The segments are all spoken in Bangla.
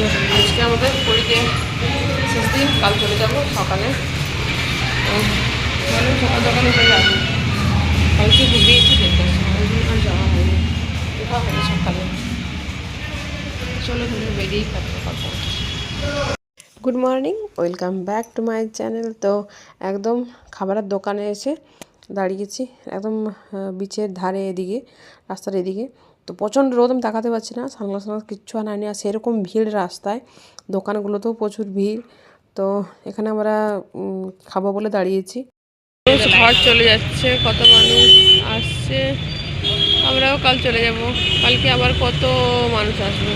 তো আজকে আমাদের পুরীতে শেষ দিন, কাল চলে যাব সকালে। ভালো সকাল সকালে চলে যাব। কালকে ঘুমিয়েছি যেতে আর যাওয়া হয়নি। দেখা হবে সকালে। চলো ঘুরে বেরিয়েই থাকতে পারব good morning welcome back to my channel তো একদম খাবারের দোকানে এসে দাঁড়িয়েছি, একদম বিচের ধারে এদিকে, রাস্তার এদিকে। তো প্রচণ্ড রোদ আমি তাকাতে পারছি না। সানগ্লাস সানগ্লাস কিচ্ছু আনায়নি আর সেরকম ভিড় রাস্তায় দোকানগুলোতেও প্রচুর ভিড়। তো এখানে আমরা খাব বলে দাঁড়িয়েছি। ঘর চলে যাচ্ছে কত মানুষ আসছে। আমরাও কাল চলে যাব। কালকে আবার কত মানুষ আসবে?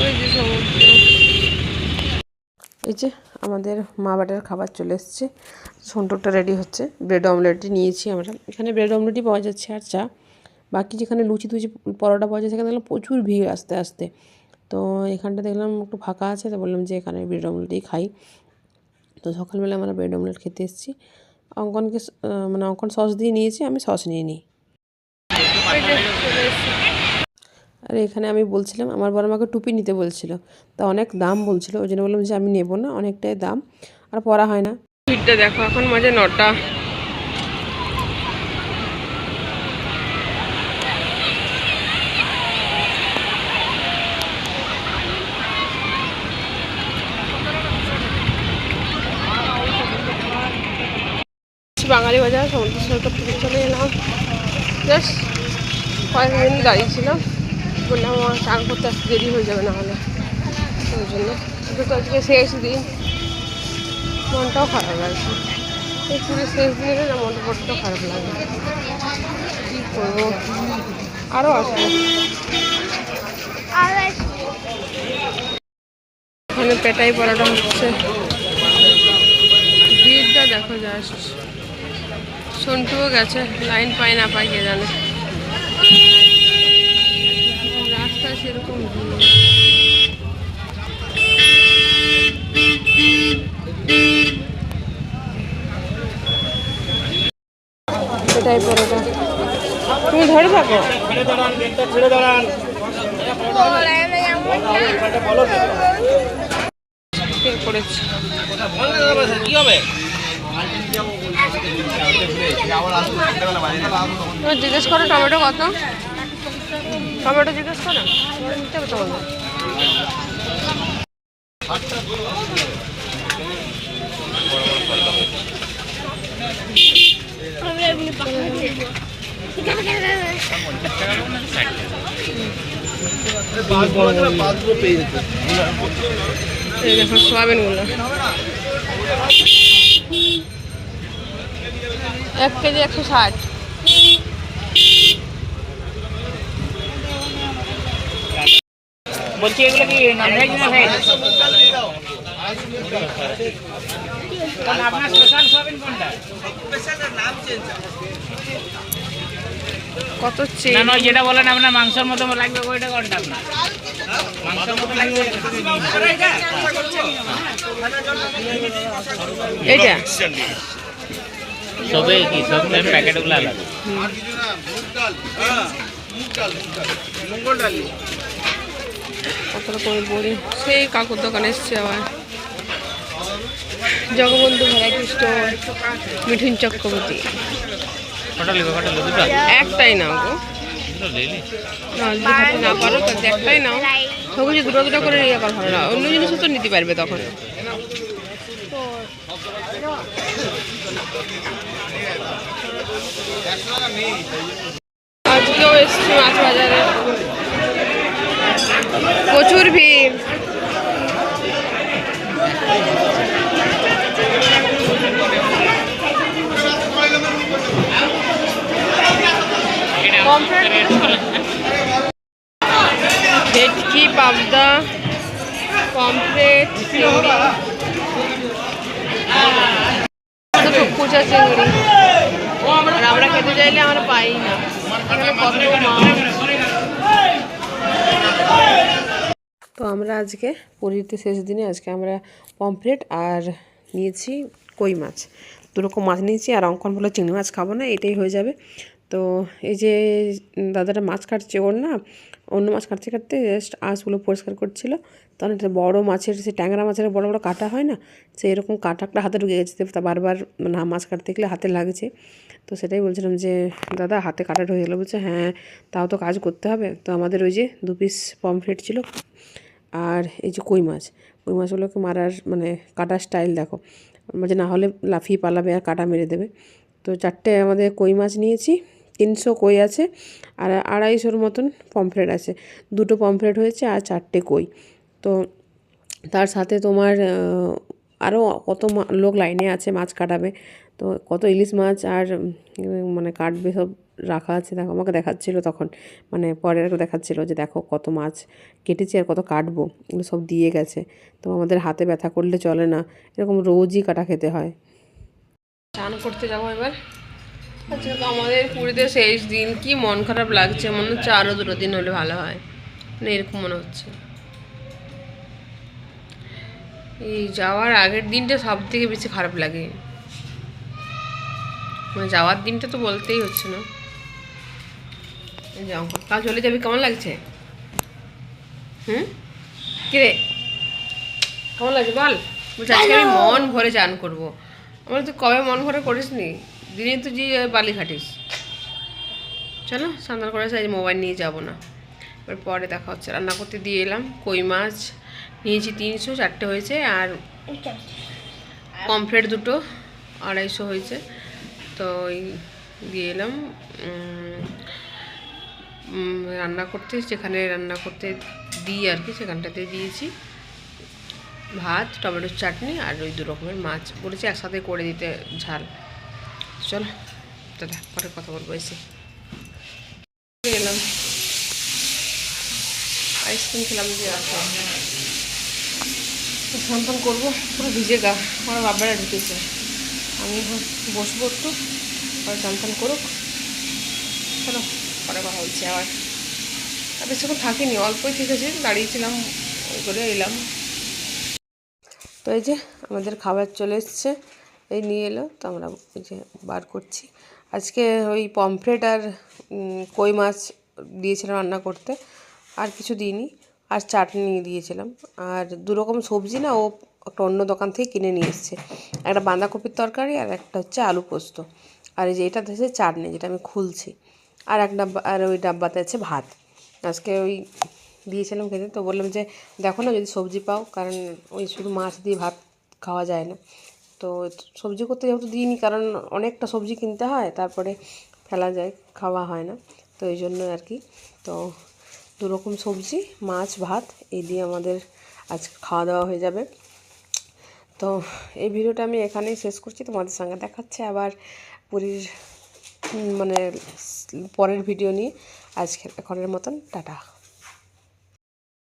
ওই যে সমুদ্র। এই যে আমাদের মা বাটার খাবার চলে এসছে। সন্টুরটা রেডি হচ্ছে। ব্রেড অমলেটই নিয়েছি আমরা। এখানে ব্রেড অমলেটই পাওয়া যাচ্ছে আর চা। বাকি যেখানে লুচি টুচি পরোটা পাওয়া যায় সেখানে দেখলাম প্রচুর ভিড় আস্তে আস্তে। তো এখানটা দেখলাম একটু ফাঁকা আছে, তো বললাম যে এখানে ব্রেড অমলেটই খাই। তো সকালবেলা আমরা ব্রেড অমলেট খেতে এসেছি। অঙ্কনকে মানে অঙ্কন সস দিয়ে নিয়েছি, আমি সস নিয়ে নিই। আর এখানে আমি বলছিলাম, আমার বড় আমাকে টুপি নিতে বলছিল। তা অনেক দাম বলছিল, ওই জন্য বললাম যে আমি নেব না, অনেকটাই দাম। আর পরা হয় না। ভিড়টা দেখো, এখন মাঝে নটা। বাঙালি বাজার সমুদ্র সৈকত থেকে চলে এলাম। জাস্ট কয়েক মিনিট দাঁড়িয়েছিলাম। বললাম আমার চান করতে আসতে দেরি হয়ে যাবে না হলে। ওই জন্য শুধু তো আজকে শেষ দিন মনটাও খারাপ লাগছে। এই পুরো শেষ দিনে না মনটা বড্ড খারাপ লাগে। কী করব? আরও আসব। পেটাই পড়াটা হচ্ছে। ভিড়টা দেখো জাস্ট সন্টুও গেছে লাইন পায় না পায় কে জানে। রাস্তায় সেরকম এটাই পরোটা তুমি ধরে থাকো। ছেড়ে দাঁড়ান ছেড়ে কি হবে? জিজ্ঞেস করো টমেটো কত? টমেটো জিজ্ঞেস করো। নিতে হবে সোয়াবিনগুলো। এক কেজি একশো ষাট। বলছি এগুলো কি ননভেজ না ভেজ আপনার স্পেশাল সোয়াবিন কোনটা? কত চেন যেটা বলেন আপনার মাংসের মতো লাগবে ওইটা কোনটা আপনার? মাংসের মতো লাগবে এইটা? সবে কি সব প্যাকেটগুলো আলাদা? কত রকমের বড়ি? সেই কাকুর দোকানে এসছে আবার। Jagabandhu variety store Mithun Chakraborty. একটাই নাও গো। না পারো একটাই নাও। দুটো দুটো করে ইয়ে করা ভালো না। অন্য জিনিসও তো নিতে পারবে তখন। আজকেও এসছি মাছ বাজারে। প্রচুর ভিড়। ভেটকি, পাবদা, পমফ্রেট চিংড়ি কুচা চিংড়ি আর আমরা খেতে চাইলে আমরা পাই না। তো আমরা আজকে পুরীতে শেষ দিনে আজকে আমরা পমফ্রেট আর নিয়েছি কই মাছ। দুরকম মাছ নিয়েছি আর অঙ্কন বলে চিংড়ি মাছ খাব না, এটাই হয়ে যাবে। তো এই যে দাদাটা মাছ কাটছে ওর না, অন্য মাছ কাটতে কাটতে জাস্ট আঁশগুলো পরিষ্কার করছিল। তখন একটা বড় মাছের সে ট্যাংরা মাছের বড় বড় কাটা হয় না সেই এরকম কাটা একটা হাতে ঢুকে গেছে। তা বারবার না মাছ কাটতে গেলে হাতে লাগছে। তো সেটাই বলছিলাম যে, দাদা, হাতে কাটা ঢুকে গেলো। বলছে হ্যাঁ তাও তো কাজ করতে হবে। তো আমাদের ওই যে দু পিস পমফ্রেট ছিল। আর এই যে কই মাছ, কই মাছগুলোকে মারার মানে কাটার স্টাইল দেখো। মানে না হলে লাফিয়ে পালাবে আর কাটা মেরে দেবে। তো চারটে আমাদের কই মাছ নিয়েছি। তিনশো কই আছে? আর আড়াইশোর মতন পমফ্রেট আছে। দুটো পমফ্রেট হয়েছে আর চারটে কই। তো তার সাথে তোমার আরও কত লোক লাইনে আছে মাছ কাটাবে। তো কত ইলিশ মাছ আর মানে কাটবে সব রাখা আছে। দেখো, আমাকে দেখাচ্ছিলো তখন মানে পরে আর দেখাচ্ছিলো যে দেখো কত মাছ কেটেছি আর কত কাটবো। এগুলো সব দিয়ে গেছে। তো আমাদের হাতে ব্যথা করলে চলে না। এরকম রোজই কাটা খেতে হয়। স্নান করতে যাব এবার। তো আমাদের পুরীতে শেষ দিন। কি মন খারাপ লাগছে? মনে হচ্ছে আরও দুটো দিন হলে ভালো হয়। মানে এরকম মনে হচ্ছে। এই যাওয়ার আগের দিনটা সব থেকে বেশি খারাপ লাগে। মানে যাওয়ার দিনটা তো বলতেই হচ্ছে না। কাল চলে যাবি, কেমন লাগছে? হুম? কিরে? কেমন লাগছে বল? বলছি, আজকে আমি মন ভরে চান করব। আমার তো কবে মন ভরে করিস নি দিনে তো যে বালি খাটিস চলো সান্তাল করে আজ মোবাইল নিয়ে যাব না। এবার পরে দেখা হচ্ছে। রান্না করতে দিয়ে এলাম। কই মাছ? নিয়েছি তিনশো, চারটে হয়েছে। আর পমফ্রেট দুটো, আড়াইশো হয়েছে। তো ওই দিয়ে এলাম। রান্না করতে, যেখানে রান্না করতে দিই আর কি সেখানটাতে দিয়েছি। ভাত, টমেটোর চাটনি আর ওই দু রকমের মাছ। বলেছি একসাথে করে দিতে ঝাল। চলো দাদা পরে কথা বলব এসে এলাম আইসক্রিম খেলাম আসো স্নান করব, পুরো ভিজে গা, আমার বাবারা ঢুকেছে। আমি বসবো একটু, পরে স্নান করুক। চলো, পরে কথা বলছি আবার। আর বেশিক্ষণ থাকিনি, অল্পই থেকেছি দাঁড়িয়েছিলাম, ওই করে এলাম। তো এই যে, আমাদের খাবার চলে এসছে। এই নিয়ে এলো, তো আমরা যে বার করছি। আজকে ওই পমফ্রেট আর কই মাছ দিয়েছিলাম রান্না করতে, আর কিছু দিইনি। আর চাটনি দিয়েছিলাম। আর দু রকম সবজি না, ও একটা অন্য দোকান থেকে কিনে নিয়ে এসছে। একটা বাঁধাকপির তরকারি আর একটা হচ্ছে আলু পোস্ত। আর এই যে এটা হচ্ছে চাটনি, যেটা আমি খুলছি। আর এক ডাব্বা, আর ওই ডাব্বাতে আছে ভাত। আজকে ওই দিয়েছিলাম খেতে, তো বললাম যে, দেখো না যদি সবজি পাও, কারণ ওই শুধু মাছ দিয়ে ভাত খাওয়া যায় না। তো সবজি করতে যেহেতু দিইনি, কারণ অনেকটা সবজি কিনতে হয়, তারপরে ফেলা যায়, খাওয়া হয় না। তো এই জন্য আর কি। তো দু রকম সবজি, মাছ, ভাত, এই দিয়ে আমাদের আজ খাওয়া দাওয়া হয়ে যাবে। তো এই ভিডিওটা আমি এখানেই শেষ করছি, তোমাদের সঙ্গে দেখাচ্ছে আবার পুরীর মানে পরের ভিডিও নিয়ে। আজকে এখনের মতন, টাটা।